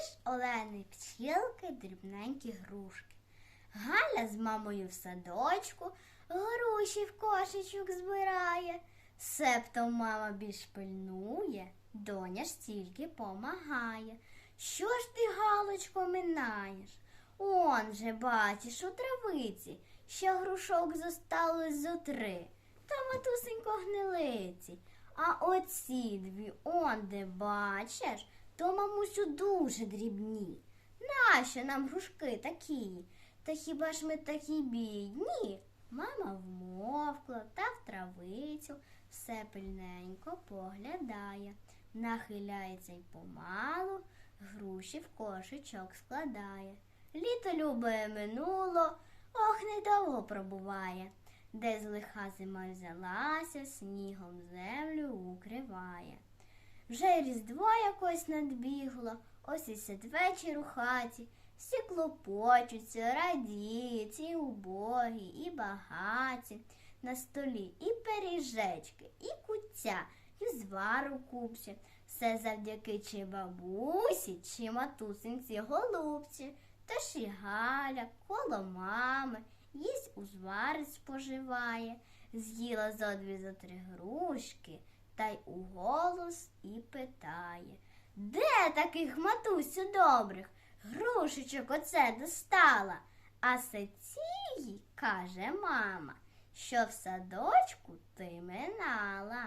ж Олени пчілки дрібненькі грушки. Галя з мамою в садочку груші в кошечок збирає. Септо мама більш пильнує, доня ж тільки помагає. Що ж ти, Галочко, минаєш? Он же, бачиш, у травиці, ще грушок зосталось зо три, та матусенько гнилиці. А оці дві, он де бачиш, то, мамусю, дуже дрібні. Нащо нам грушки такі? Та хіба ж ми такі бідні? Мама вмовкла та в травицю все пильненько поглядає, нахиляється й помалу, груші в кошечок складає. Літо любе минуло, ох, недовго пробуває, де з лиха зима взялася, снігом землю укриває. Вже різдво якось надбігло, ось і святвечір у хаті, всі клопочуться, радіють, і убогі, і багаті. На столі і пиріжечки, і куття, і звар у купці. Все завдяки чи бабусі, чи матусинці голубці. Тож і Галя коло мами, їсть узвари споживає, з'їла зо дві зо три грушки, та й у голос і питає. Де таких матусю добрих грушечок оце достала? А се цій, каже мама, що в садочку ти минала.